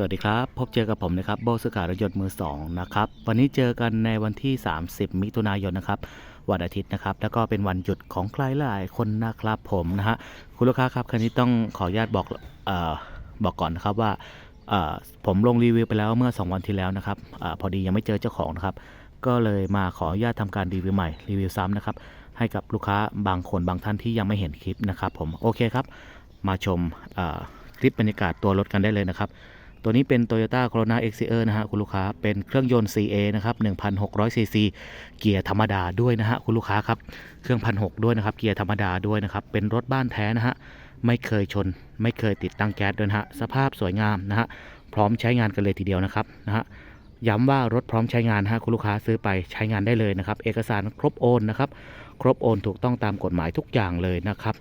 สวัสดีครับ พบเจอกับผมนะครับโบสุขารถยนต์มือ2นะครับวันนี้เจอกันในวันที่ 30 มิถุนายนนะครับวันอาทิตย์นะครับแล้วก็เป็นวันหยุดของใครหลายคนนะครับผมนะฮะคุณลูกค้าครับคันนี้ต้องขออนุญาตบอกเออบอกก่อนนะครับว่าเอ่อผมลงรีวิวไปแล้วเมื่อ 2 วันที่แล้วนะครับอาพอดียังไม่เจอเจ้าของนะครับก็เลยมาขออนุญาตทำการรีวิวใหม่รีวิวซ้ำนะครับให้กับลูกค้าบางคนบางท่านที่ยังไม่เห็นคลิปนะครับผมโอเคครับมาชมคลิปบรรยากาศตัวรถกันได้เลยนะครับ ตัวนี้เป็น Toyota Corona Exia นะฮะคุณลูกค้าเป็นเครื่องยนต์ CA นะครับ1,600 cc เกียร์ธรรมดาด้วยนะฮะคุณลูกค้าครับเครื่องพันหด้วยนะครับเกียร์ธรรมดาด้วยนะครับเป็นรถบ้านแท้นะฮะไม่เคยชน ไม่เคยติดตั้งแก๊สด้วยะฮะสภาพสวยงามนะฮะพร้อมใช้งานกันเลยทีเดียวนะครับนะฮะย้ำว่ารถพร้อมใช้งานฮะคุณลูกค้าซื้อไปใช้งานได้เลยนะครับ เอกสารครบโอนนะครับ ครบโอนถูกต้องตามกฎหมายทุกอย่างเลยนะครับ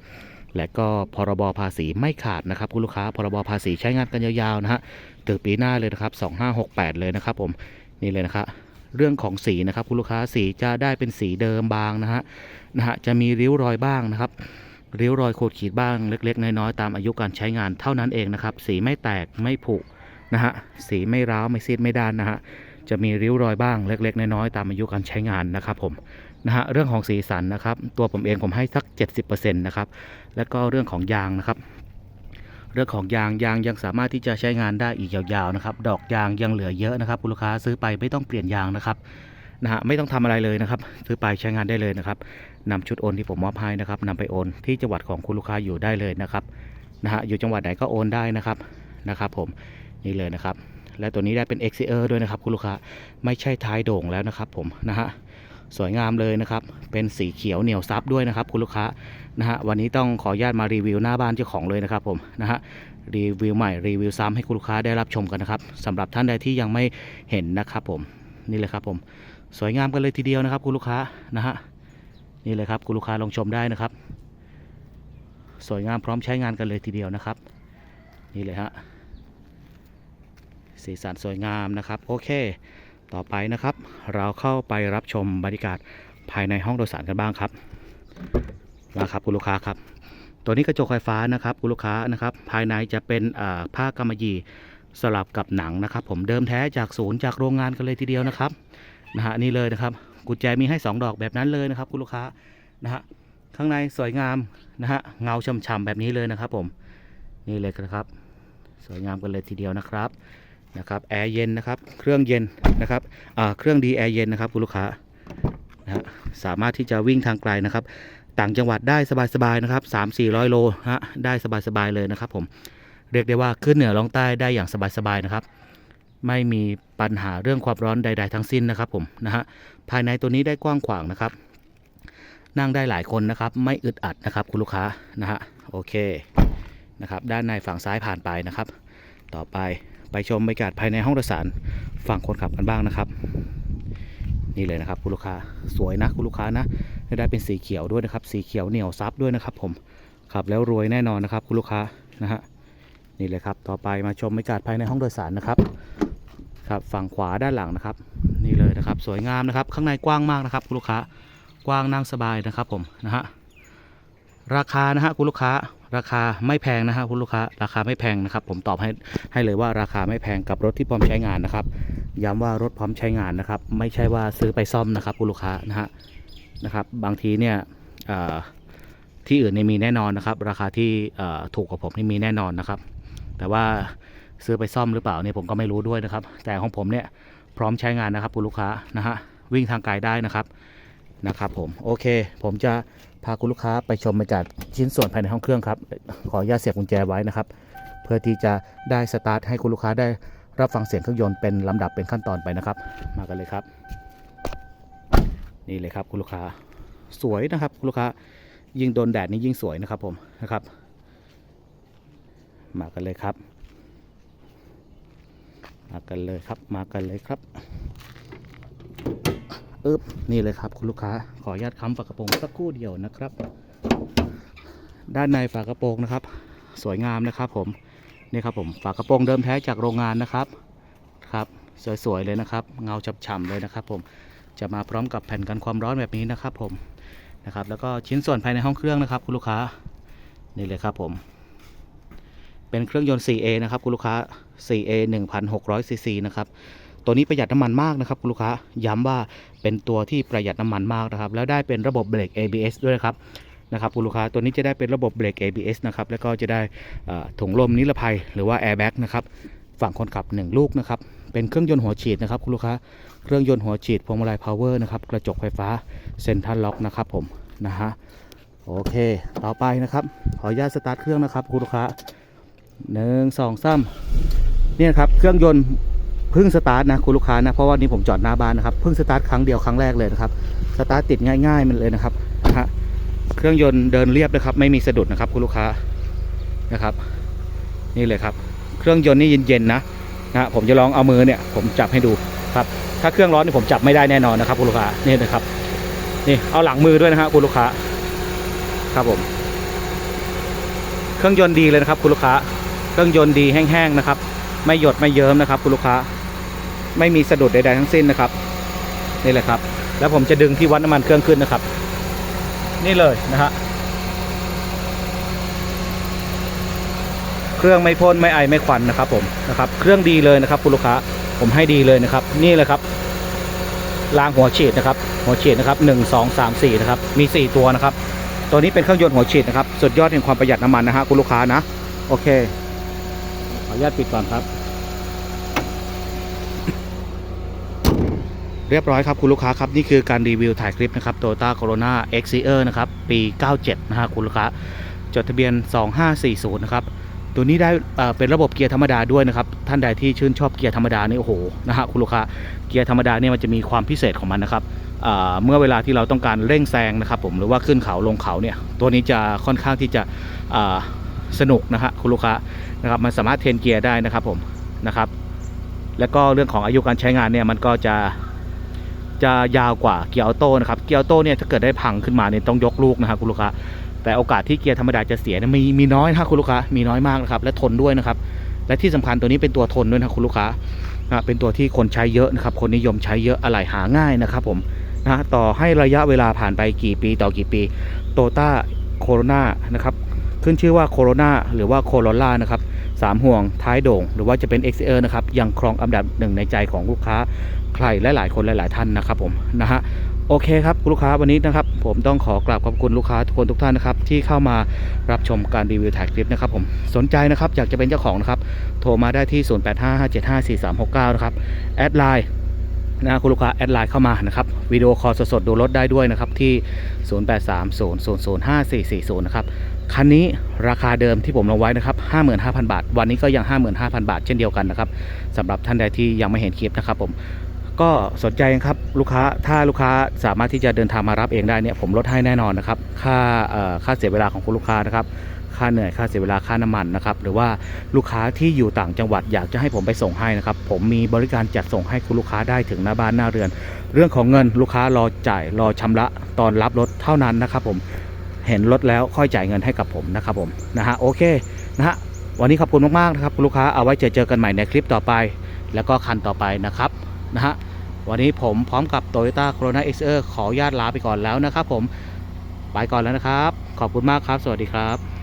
และก็พรบภาษีไม่ขาดนะครับคุณลูกค้าพรบภาษีใช้งานกันยาวๆนะฮะถึงปีหน้าเลยนะครับ 2568 เลยนะครับผมนี่เลยนะครับเรื่องของสีนะครับคุณลูกค้าสีจะได้เป็นสีเดิมบางนะฮะนะฮะจะมีริ้วรอยบ้างนะครับ ริ้วรอยโขดขีดบ้างเล็ก ๆ น้อยๆตามอายุการใช้งานเท่านั้นเองนะครับ สีไม่แตกไม่ผุนะฮะสีไม่ร้าวไม่ซีดไม่ด้านนะฮะจะมีริ้วรอยบ้างเล็ก ๆ น้อยๆตามอายุการใช้งานนะครับผม นะฮะเรื่องของสีสันนะครับ ตัวผมเองผมให้สัก 70%นะครับแล้วก็เรื่องของยางนะครับเรื่องของยางยางยังสามารถที่จะใช้งานได้อีกยาวๆนะครับ ดอกยางยังเหลือเยอะนะครับคุณลูกค้าซื้อไปไม่ต้องเปลี่ยนยางนะครับนะฮะไม่ต้องทำอะไรเลยนะครับ ซื้อไปใช้งานได้เลยนะครับนำชุดโอนที่ผมมอบให้นะครับนำไปโอนที่จังหวัดของคุณลูกค้าอยู่ได้เลยนะครับนะฮะอยู่จังหวัดไหนก็โอนได้นะครับนะครับ ผมนี่เลยนะครับ และตัวนี้ได้เป็น XCR ด้วยนะครับคุณลูกค้าไม่ใช่ท้ายโด่งแล้วนะครับ ผมนะฮะ สวยงามเลยนะครับ เป็นสีเขียวเหนียวซับด้วยนะครับ คุณลูกค้านะฮะวันนี้ต้องขออนุญาตมารีวิวหน้าบ้านเจ้าของเลยนะครับผมนะฮะรีวิวใหม่รีวิวซ้ำให้คุณลูกค้าได้รับชมกันนะครับสำหรับท่านใดที่ยังไม่เห็นนะครับผมนี่เลยครับผมสวยงามกันเลยทีเดียวนะครับ คุณลูกค้านะฮะนี่เลยครับคุณลูกค้าลองชมได้นะครับ สวยงามพร้อมใช้งานกันเลยทีเดียวนะครับ นี่เลยฮะสีสันสวยงามนะครับ โอเค ต่อไปนะครับ เราเข้าไปรับชมบรรยากาศภายในห้องโดยสารกันบ้างครับนะครับคุณลูกค้าครับ ตัวนี้กระจกไฟฟ้านะครับคุณลูกค้านะครับ ภายในจะเป็นผ้ากำมะหยี่สลับกับหนังนะครับ ผมเดิมแท้จากศูนย์จากโรงงานกันเลยทีเดียวนะครับนะฮะนี่เลยนะครับ กุญแจมีให้ 2 ดอกแบบนั้นเลยนะครับ คุณลูกค้านะฮะข้างในสวยงามนะฮะเงาช่ำๆแบบนี้เลยนะครับ ผมนี่เลยนะครับ สวยงามกันเลยทีเดียวนะครับ นะครับแอร์เย็นนะครับ เครื่องเย็นนะครับเครื่องดีแอร์เย็นนะครับคุณลูกค้านะฮะสามารถที่จะวิ่งทางไกลนะครับ ต่างจังหวัดได้สบายๆนะครับสามสี่ร้อยโลฮะได้สบายๆเลยนะครับ ผมเรียกได้ว่าขึ้นเหนือลงใต้ได้อย่างสบายๆนะครับ ไม่มีปัญหาเรื่องความร้อนใด ๆ ทั้งสิ้นนะครับ ผมนะฮะภายในตัวนี้ได้กว้างขวางนะครับ นั่งได้หลายคนนะครับ ไม่อึดอัดนะครับ คุณลูกค้านะฮะโอเคนะครับ ด้านในฝั่งซ้ายผ่านไปนะครับ ต่อไป ไปชมบรรยากาศภายในห้องโดยสารฝั่งคนขับกันบ้างนะครับ นี่เลยนะครับคุณลูกค้าสวยนะคุณลูกค้านะได้เป็นสีเขียวด้วยนะครับ สีเขียวเหนียวซับด้วยนะครับ ผมขับแล้วรวยแน่นอนนะครับ คุณลูกค้านะฮะนี่เลยครับต่อไปมาชมบรรยากาศภายในห้องโดยสารนะครับครับฝั่งขวาด้านหลังนะครับ นี่เลยนะครับ สวยงามนะครับ ข้างในกว้างมากนะครับ คุณลูกค้ากว้างนั่งสบายนะครับผมนะฮะราคานะฮะคุณลูกค้า ราคาไม่แพงนะฮะคุณลูกค้าราคาไม่แพงนะครับ ผมตอบให้ให้เลยว่าราคาไม่แพงกับรถที่พร้อมใช้งานนะครับ ย้ำว่ารถพร้อมใช้งานนะครับ ไม่ใช่ว่าซื้อไปซ่อมนะครับคุณลูกค้านะฮะนะครับ บางทีเนี่ยที่อื่นเนี่ยมีแน่นอนนะครับ ราคาที่ถูกกว่าผมนี่มีแน่นอนนะครับ แต่ว่าซื้อไปซ่อมหรือเปล่าเนี่ยผมก็ไม่รู้ด้วยนะครับ แต่ของผมเนี่ยพร้อมใช้งานนะครับคุณลูกค้านะฮะวิ่งทางไกลได้นะครับ นะครับผมโอเค ผมจะพาคุณลูกค้าไปชมบรรยากาศชิ้นส่วนภายในห้องเครื่องครับ ขออนุญาตเสียบกุญแจไว้นะครับ เพื่อที่จะได้สตาร์ทให้คุณลูกค้าได้รับฟังเสียงเครื่องยนต์เป็นลำดับเป็นขั้นตอนไปนะครับ มากันเลยครับ นี่เลยครับคุณลูกค้าสวยนะครับคุณลูกค้ายิ่งโดนแดดนี่ยิ่งสวยนะครับผมนะครับ มากันเลยครับ มากันเลยครับ มากันเลยครับ อึบนี่เลยครับ คุณลูกค้าขออนุญาตค้ำฝากระโปรงสักครู่เดียวนะครับ ด้านในฝากระโปรงนะครับ สวยงามนะครับผมนี่ครับผมฝากระโปรงเดิมแท้จากโรงงานนะครับครับสวยๆเลยนะครับ เงาฉ่ำๆเลยนะครับ ผมจะมาพร้อมกับแผ่นกันความร้อนแบบนี้นะครับ ผมนะครับ แล้วก็ชิ้นส่วนภายในห้องเครื่องนะครับ คุณลูกค้านี่เลยครับผมเป็นเครื่องยนต์ 4A นะครับคุณลูกค้า 4A 1,600 cc นะครับ ตัวนี้ประหยัดน้ำมันมากนะครับคุณลูกค้าย้ำว่าเป็นตัวที่ประหยัดน้ำมันมากนะครับ แล้วได้เป็นระบบเบรก ABS ด้วยนะครับนะครับคุณลูกค้าตัวนี้จะได้เป็นระบบเบรก ABS นะครับแล้วก็จะได้ถุงลมนิรภัยหรือว่า airbag นะครับฝั่งคนขับ 1 ลูกนะครับเป็นเครื่องยนต์หัวฉีดนะครับคุณลูกค้าเครื่องยนต์หัวฉีดพวงมาลัย power นะครับกระจกไฟฟ้าเซ็นทรัลล็อกนะครับผมนะฮะโอเค ต่อไปนะครับ ขออนุญาตสตาร์ทเครื่องนะครับคุณลูกค้าหนึ่งสองสามเนี่ยครับเครื่องยนต์ เพิ่งสตาร์ทนะคุณลูกค้านะเพราะว่านี่ผมจอดหน้าบ้านนะครับเพิ่งสตาร์ทครั้งเดียวครั้งแรกเลยนะครับสตาร์ทติดง่ายๆมันเลยนะครับฮะเครื่องยนต์เดินเรียบนะครับ ไม่มีสะดุดนะครับคุณลูกค้านะครับ นี่เลยครับ เครื่องยนต์นี่เย็นๆนะนะฮะผมจะลองเอามือเนี่ยผมจับให้ดูครับ ถ้าเครื่องร้อนนี่ผมจับไม่ได้แน่นอนนะครับคุณลูกค้านี่นะครับนี่เอาหลังมือด้วยนะฮะคุณลูกค้าครับผม เครื่องยนต์ดีเลยนะครับคุณลูกค้า เครื่องยนต์ดีแห้งๆนะครับ ไม่หยดไม่เยิ้มนะครับคุณลูกค้า ไม่มีสะดุดใดๆทั้งสิ้นนะครับนี่แหละครับ แล้วผมจะดึงที่วัดน้ำมันเครื่องขึ้นนะครับ นี่เลยนะฮะเครื่องไม่พ่นไม่ไอไม่ควันนะครับผมนะครับเครื่องดีเลยนะครับคุณลูกค้าผมให้ดีเลยนะครับ นี่เลยครับรางหัวฉีดนะครับ หัวฉีดนะครับหนึ่งสองสามสี่นะครับ มีสี่ตัวนะครับ ตัวนี้เป็นเครื่องยนต์หัวฉีดนะครับ สุดยอดแห่งความประหยัดน้ำมันนะฮะคุณลูกค้านะ โอเค ขออนุญาตปิดก่อนครับ เรียบร้อยครับคุณลูกค้าครับ นี่คือการรีวิวถ่ายคลิปนะครับ Toyota Corona X c e r นะครับ ปี 97 นะฮะคุณลูกค้า จดทะเบียน 2540 นะครับ ตัวนี้ได้เป็นระบบเกียร์ธรรมดาด้วยนะครับ ท่านใดที่ชื่นชอบเกียร์ธรรมดานี่โอ้โหนะฮะคุณลูกค้าเกียร์ธรรมดาเนี่ยมันจะมีความพิเศษของมันนะครับเมื่อเวลาที่เราต้องการเร่งแซงนะครับผมหรือว่าขึ้นเขาลงเขาเนี่ยตัวนี้จะค่อนข้างที่จะสนุกนะฮะคุณลูกค้านะครับมันสามารถเทนเกียร์ได้นะครับผมนะครับ แล้วก็เรื่องของอายุการใช้งานเนี่ยมันก็จะ จะยาวกว่าเกียร์ออโต้นะครับเกียร์ออโต้เนี่ยถ้าเกิดได้พังขึ้นมาเนี่ยต้องยกลูกนะครับคุณลูกค้าแต่โอกาสที่เกียร์ธรรมดาจะเสียเนี่ยมีมีน้อยนะครับคุณลูกค้ามีน้อยมากนะครับและทนด้วยนะครับและที่สำคัญตัวนี้เป็นตัวทนด้วยนะคุณลูกค้านะเป็นตัวที่คนใช้เยอะนะครับคนนิยมใช้เยอะอะไหล่หาง่ายนะครับผมนะต่อให้ระยะเวลาผ่านไปกี่ปีต่อกี่ปีโตต้าโคโรนานะครับขึ้นชื่อว่าโคโรนาหรือว่าโคโรล่านะครับ สามห่วงท้ายโด่ง หรือว่าจะเป็น x อ r นะครับยังครองอันดับหนึ่งในใจของลูกค้าใครและหลายคนหลาย ๆ ท่านนะครับผมนะฮะโอเคครับคุณลูกค้าวันนี้นะครับ ผมต้องขอกราบขอบคุณลูกค้าทุกคนทุกท่านนะครับ ที่เข้ามารับชมการรีวิวถ่ายคลิปนะครับผมสนใจนะครับอยากจะเป็นเจ้าของนะครับ โทรมาได้ที่ 0855754369 นะครับแอดไลน์นะคุณลูกค้าแอดไลน์เข้ามานะครับวิดีโอคอลสดๆดูรถได้ด้วยนะครับที่ 0830005440 นะครับ คันนี้ราคาเดิมที่ผมลงไว้นะครับ 55,000 บาท วันนี้ก็ยัง 55,000 บาท เช่นเดียวกันนะครับสำหรับท่านใดที่ยังไม่เห็นคลิปนะครับผมก็สนใจครับลูกค้าถ้าลูกค้าสามารถที่จะเดินทางมารับเองได้เนี่ยผมลดให้แน่นอนนะครับค่าเอ่อค่าเสียเวลาของคุณลูกค้านะครับค่าเหนื่อยค่าเสียเวลาค่าน้ำมันนะครับหรือว่าลูกค้าที่อยู่ต่างจังหวัดอยากจะให้ผมไปส่งให้นะครับผมมีบริการจัดส่งให้คุณลูกค้าได้ถึงหน้าบ้านหน้าเรือน เรื่องของเงินลูกค้ารอจ่ายรอชำระตอนรับรถเท่านั้นนะครับผม เห็นรถแล้วค่อยจ่ายเงินให้กับผมนะครับผมนะฮะโอเคนะฮะวันนี้ขอบคุณมากๆนะครับคุณลูกค้าเอาไว้เจอเจอกันใหม่ในคลิปต่อไป แล้วก็คันต่อไปนะครับนะฮะวันนี้ผมพร้อมกับ Toyota Corona XR ขออนุญาตลาไปก่อนแล้วนะครับผมไปก่อนแล้วนะครับ ขอบคุณมากครับ สวัสดีครับ